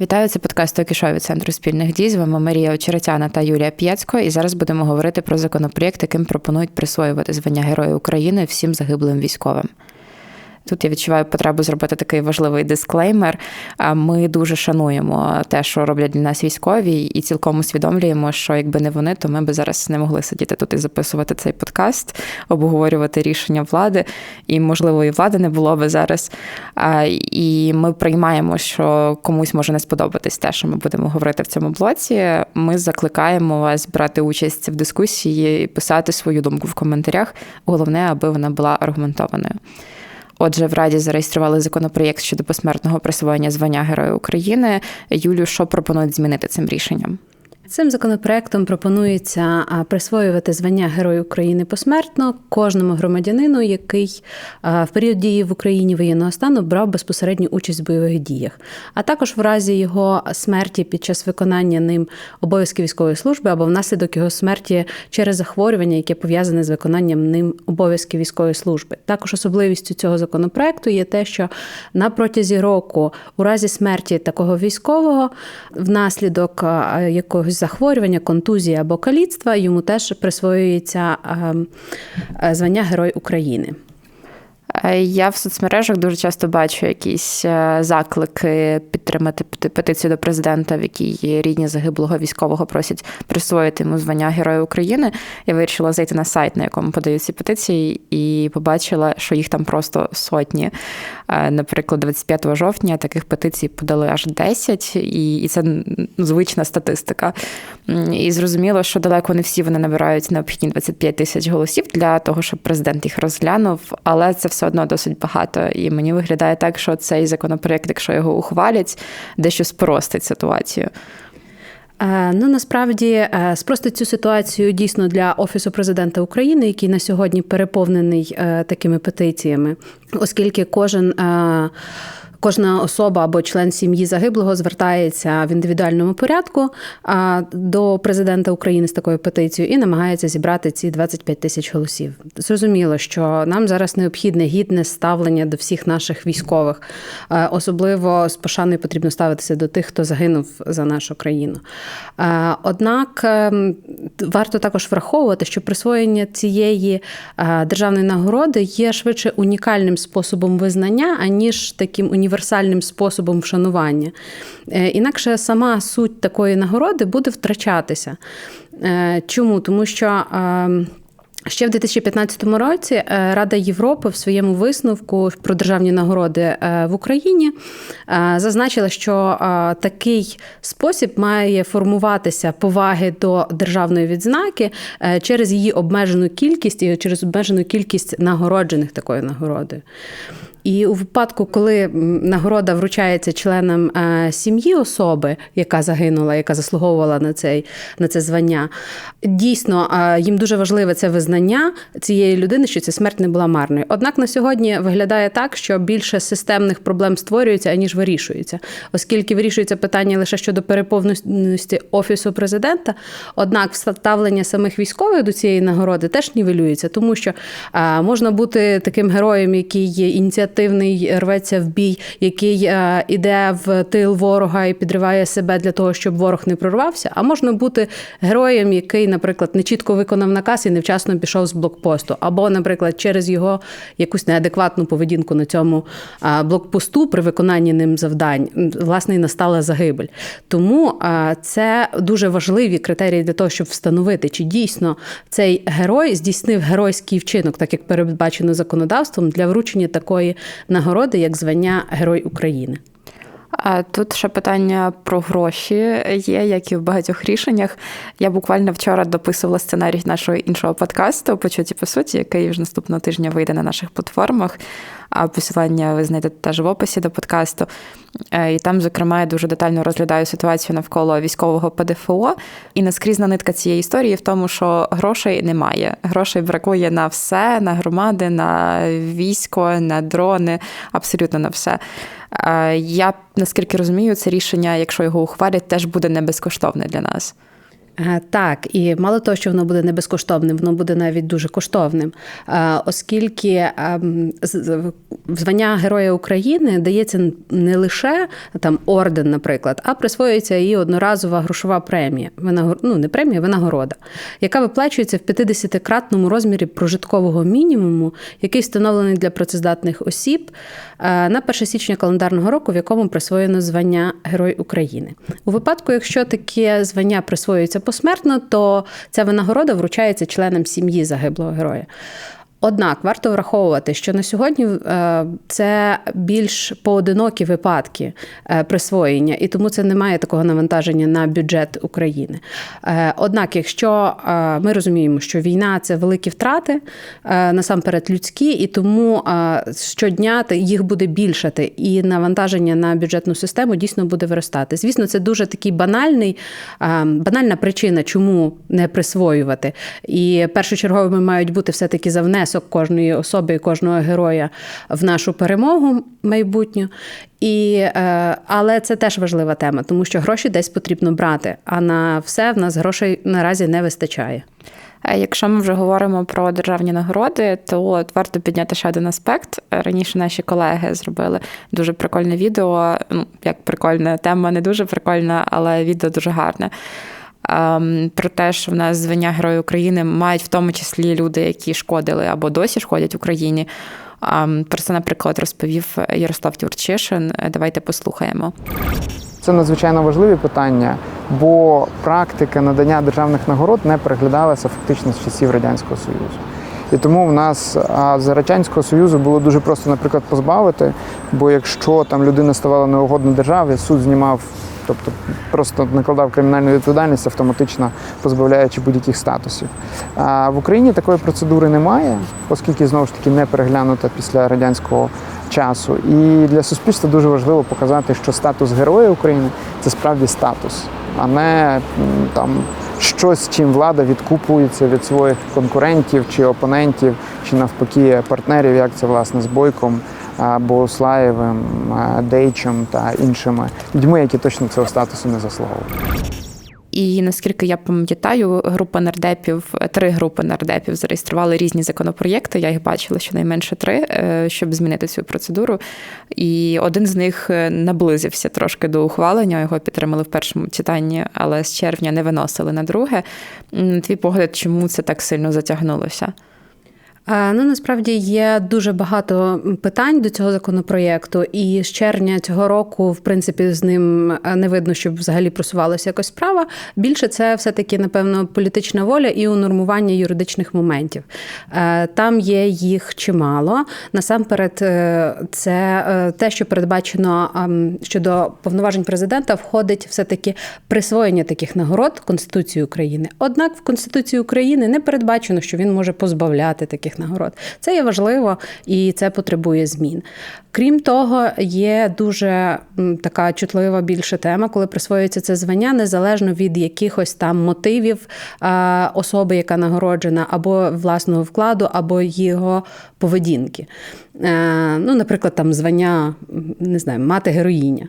Вітаю, це подкаст «Токішо» центру спільних дій. З вами Марія Очеретяна та Юлія П'єцько. І зараз будемо говорити про законопроєкт, яким пропонують присвоювати звання Героя України всім загиблим військовим. Тут я відчуваю потребу зробити такий важливий дисклеймер. Ми дуже шануємо те, що роблять для нас військові, і цілком усвідомлюємо, що якби не вони, то ми би зараз не могли сидіти тут і записувати цей подкаст, обговорювати рішення влади, і можливо і влади не було би зараз. І ми приймаємо, що комусь може не сподобатись те, що ми будемо говорити в цьому блоці. Ми закликаємо вас брати участь в дискусії і писати свою думку в коментарях. Головне, аби вона була аргументованою. Отже, в Раді зареєстрували законопроєкт щодо посмертного присвоєння звання Героя України. Юлю, що пропонують змінити цим рішенням? Цим законопроектом пропонується присвоювати звання Герою України посмертно кожному громадянину, який в період дії в Україні воєнного стану брав безпосередню участь в бойових діях, а також в разі його смерті під час виконання ним обов'язків військової служби або внаслідок його смерті через захворювання, яке пов'язане з виконанням ним обов'язків військової служби. Також особливістю цього законопроекту є те, що на протязі року, у разі смерті такого військового, внаслідок якогось захворювання, контузії або каліцтва, йому теж присвоюється ем, е, звання Герой України. Е, я в соцмережах дуже часто бачу якісь е, заклики підтримати петицію до президента, в якій рідні загиблого військового просять присвоїти йому звання Героя України. Я вирішила зайти на сайт, на якому подають ці петиції, і побачила, що їх там просто сотні. Е, наприклад, 25 жовтня таких петицій подали аж 10, і це звична статистика. І зрозуміло, що далеко не всі вони набирають необхідні 25 тисяч голосів для того, щоб президент їх розглянув, але це все одно досить багато. І мені виглядає так, що цей законопроект, якщо його ухвалять, дещо спростить ситуацію. Е, ну насправді е, спростить цю ситуацію дійсно для офісу президента України, який на сьогодні переповнений е, такими петиціями, оскільки кожен Кожна особа або член сім'ї загиблого звертається в індивідуальному порядку до президента України з такою петицією і намагається зібрати ці 25 тисяч голосів. Зрозуміло, що нам зараз необхідне гідне ставлення до всіх наших військових, е, особливо з пошаною потрібно ставитися до тих, хто загинув за нашу країну. Е, однак ем, варто також враховувати, що присвоєння цієї е, державної нагороди є швидше унікальним способом визнання, аніж таким універсальним універсальним способом вшанування. Е, інакше сама суть такої нагороди буде втрачатися. Е, чому? Тому що. Ем, Ще в 2015 році е, Рада Європи в своєму висновку про державні нагороди в Україні зазначила, що такий спосіб має формуватися поваги до державної відзнаки через її обмежену кількість і через обмежену кількість нагороджених такою нагородою. І у випадку, коли нагорода вручається членам сім'ї особи, яка загинула, яка заслуговувала на цей на це звання, дійсно їм дуже важливе це визнання цієї людини, що ця смерть не була марною. Однак на сьогодні виглядає так, що більше системних проблем створюється, аніж вирішується, оскільки вирішується питання лише щодо переповненості офісу президента. Однак вставлення самих військових до цієї нагороди теж нівелюється, тому що можна бути таким героєм, який є ініціативний, рветься в бій, який а, іде в тил ворога і підриває себе для того, щоб ворог не прорвався. А можна бути героєм, який, наприклад, не чітко виконав наказ і невчасно пішов з блокпосту, або, наприклад, через його якусь неадекватну поведінку на цьому блокпосту при виконанні ним завдань, власне, і настала загибель. Тому це дуже важливі критерії для того, щоб встановити, чи дійсно цей герой здійснив геройський вчинок, так як передбачено законодавством для вручення такої нагороди, як звання Герой України. А тут ще питання про гроші є, як і в багатьох рішеннях. Я буквально вчора дописувала сценарій нашого іншого подкасту Почуті по суті, який вже наступного тижня вийде на наших платформах. А посилання ви знайдете теж в описі до подкасту. Е, і там, зокрема, я дуже детально розглядаю ситуацію навколо військового ПДФО. І наскрізна нитка цієї історії в тому, що грошей немає. Грошей бракує на все, на громади, на військо, на дрони, абсолютно на все. Я наскільки розумію, це рішення, якщо його ухвалять, теж буде не безкоштовне для нас. Е, Так, і мало того, що воно буде не безкоштовним, воно буде навіть дуже коштовним, Е, оскільки ем, звання Героя України дається не лише там орден, наприклад, а присвоюється і одноразова грошова премія. Винагор... Ну, не премія, винагорода, яка виплачується в 50-кратному розмірі прожиткового мінімуму, який встановлений для працездатних осіб е, на 1 січня календарного року, в якому присвоєно звання Герой України. У випадку, якщо таке звання присвоюється посмертно, то ця винагорода вручається членам сім'ї загиблого героя. Однак варто враховувати, що на сьогодні е, це більш поодинокі випадки е, присвоєння, і тому це не має такого навантаження на бюджет України. Е, Однак, якщо ми розуміємо, що війна це великі втрати, насамперед людські, і тому щодня їх буде більшати, і навантаження на бюджетну систему дійсно буде виростати. Звісно, це дуже такий банальний, банальна причина, чому не присвоювати. І першочерговими мають бути все-таки за внесок кожної особи і кожного героя в нашу перемогу майбутню. І, е, але це теж важлива тема, тому що гроші десь потрібно брати, а на все в нас грошей наразі не вистачає. Якщо ми вже говоримо про державні нагороди, то варто підняти ще один аспект. Раніше наші колеги зробили дуже прикольне відео. Ну, як прикольна тема, не дуже прикольна, але відео дуже гарне. Ем, Про те, що в нас звання Герою України мають в тому числі люди, які шкодили або досі шкодять Україні. Ем, Про це, наприклад, розповів Ярослав Юрчишин. Е, Давайте послухаємо. Це надзвичайно важливі питання, бо практика надання державних нагород не переглядалася фактично з часів Радянського Союзу. І тому в нас а, з Радянського Союзу було дуже просто, наприклад, позбавити, бо якщо там людина ставала неугодна державі, суд знімав, тобто просто накладав кримінальну відповідальність, автоматично позбавляючи будь-яких статусів. А в Україні такої процедури немає, оскільки знову ж таки не переглянута після радянського часу. І для суспільства дуже важливо показати, що статус Героя України це справді статус, а не там щось, чим влада відкупується від своїх конкурентів чи опонентів, чи навпаки партнерів, як це власне з Бойком. Богуслаєвим, Дейчем та іншими людьми, які точно цього статусу не заслуговують. І наскільки я пам'ятаю, група нардепів, три групи нардепів зареєстрували різні законопроєкти. Я їх бачила щонайменше три, е, щоб змінити цю процедуру. І один з них е, наблизився трошки до ухвалення. Його підтримали в першому читанні, але з червня не виносили на друге. Твій погляд, чому це так сильно затягнулося? Е, Ну насправді є дуже багато питань до цього законопроєкту, і з червня цього року, в принципі, з ним е, не видно, щоб взагалі просувалася якось справа. Більше це все-таки, напевно, політична воля і унормування юридичних моментів. Е, Там є їх чимало. Насамперед, це те, що передбачено ем, щодо повноважень президента, входить все-таки присвоєння таких нагород Конституції України. Однак в Конституції України не передбачено, що він може позбавляти таких нагород. Це є важливо і це потребує змін. Крім того, є дуже така чутлива більша тема, коли присвоюється це звання незалежно від якихось там мотивів особи, яка нагороджена, або власного вкладу, або його поведінки. Е, Ну, наприклад, там звання не знаю, мати героїня.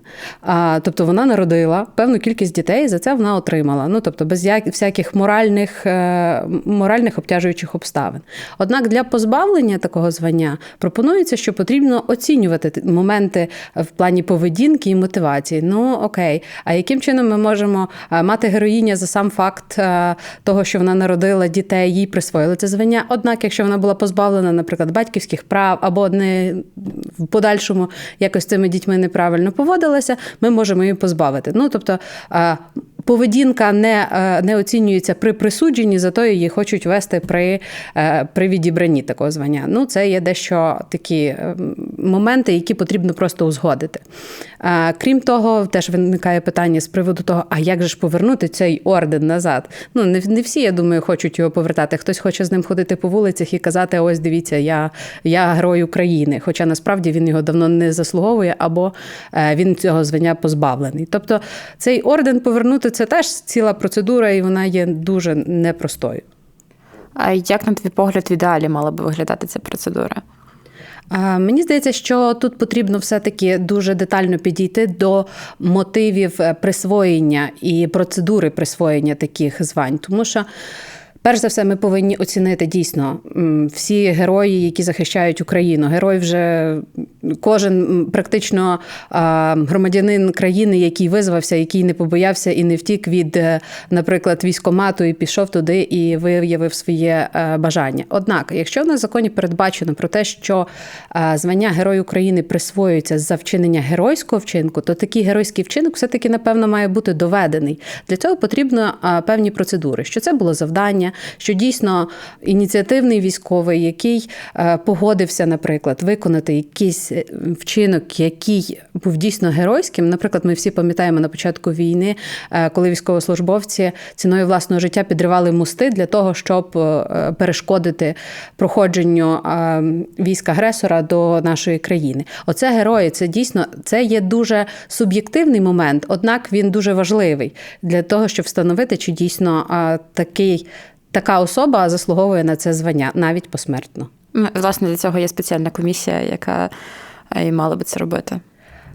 Тобто вона народила певну кількість дітей, за це вона отримала. Ну тобто без всяких моральних, е, моральних обтяжуючих обставин. Однак для позбавлення такого звання пропонується, що потрібно оцінювати моменти в плані поведінки і мотивації. Ну окей, а яким чином ми можемо е, мати героїня за сам факт е, того, що вона народила дітей, їй присвоїли це звання. Однак, якщо вона була позбавлена, наприклад, батьківських прав або не в подальшому якось цими дітьми неправильно поводилася, ми можемо її позбавити. Ну тобто. Поведінка не, е, не оцінюється при присудженні, зато її хочуть вести при, е, при відібранні такого звання. Ну, це є дещо такі е, моменти, які потрібно просто узгодити. Крім того, теж виникає питання з приводу того, а як же ж повернути цей орден назад? Ну, не, не всі, я думаю, хочуть його повертати. Хтось хоче з ним ходити по вулицях і казати: ось дивіться, я, я герой України. Хоча насправді він його давно не заслуговує, або він цього звання позбавлений. Тобто цей орден повернути це теж ціла процедура, і вона є дуже непростою. А як на твій погляд в ідеалі мала би виглядати ця процедура? Мені здається, що тут потрібно все-таки дуже детально підійти до мотивів е, присвоєння і процедури присвоєння таких звань, тому що. Перш за все, ми повинні оцінити дійсно всі герої, які захищають Україну. Герой вже кожен практично громадянин країни, який визвався, який не побоявся і не втік від, е, наприклад, військомату і пішов туди і виявив своє е, бажання. Однак, якщо в нас законі передбачено про те, що е, звання Герой України присвоюється за вчинення геройського вчинку, то такий геройський вчинок все-таки, напевно, має бути доведений. Для цього потрібно певні процедури, що це було завдання, що дійсно ініціативний військовий, який е, погодився, наприклад, виконати якийсь е, вчинок, який був дійсно геройським. Наприклад, ми всі пам'ятаємо на початку війни, е, коли військовослужбовці ціною власного життя підривали мости для того, щоб перешкодити проходженню військ агресора до нашої країни. Оце герої. Це дійсно це є дуже суб'єктивний момент, однак він дуже важливий для того, щоб встановити, чи дійсно такий. Така особа заслуговує на це звання навіть посмертно. Власне, для цього є спеціальна комісія, яка е, і мала би це робити.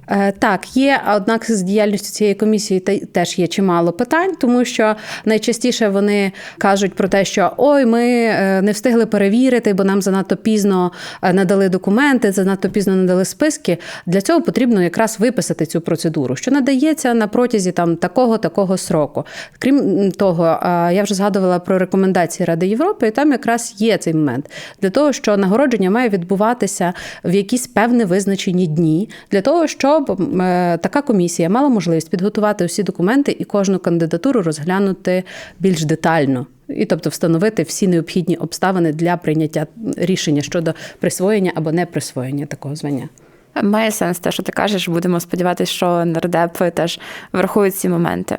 Е, Так, є, однак з діяльністю цієї комісії теж є чимало питань, тому що найчастіше вони кажуть про те, що ой, ми е, не встигли перевірити, бо нам занадто пізно е, надали документи, занадто пізно надали списки. Для цього потрібно якраз виписати цю процедуру, що надається на протязі там такого такого сроку. Крім того, я вже згадувала про рекомендації Ради Європи, і там якраз є цей момент для того, що нагородження має відбуватися в якісь певні визначені дні, для того, щоб е, така комісія мала можливість підготувати усі документи і кожну кандидатуру розглянути більш детально. І тобто встановити всі необхідні обставини для прийняття рішення щодо присвоєння або не присвоєння такого звання. Має сенс те, що ти кажеш. Будемо сподіватися, що нардепи теж врахують ці моменти.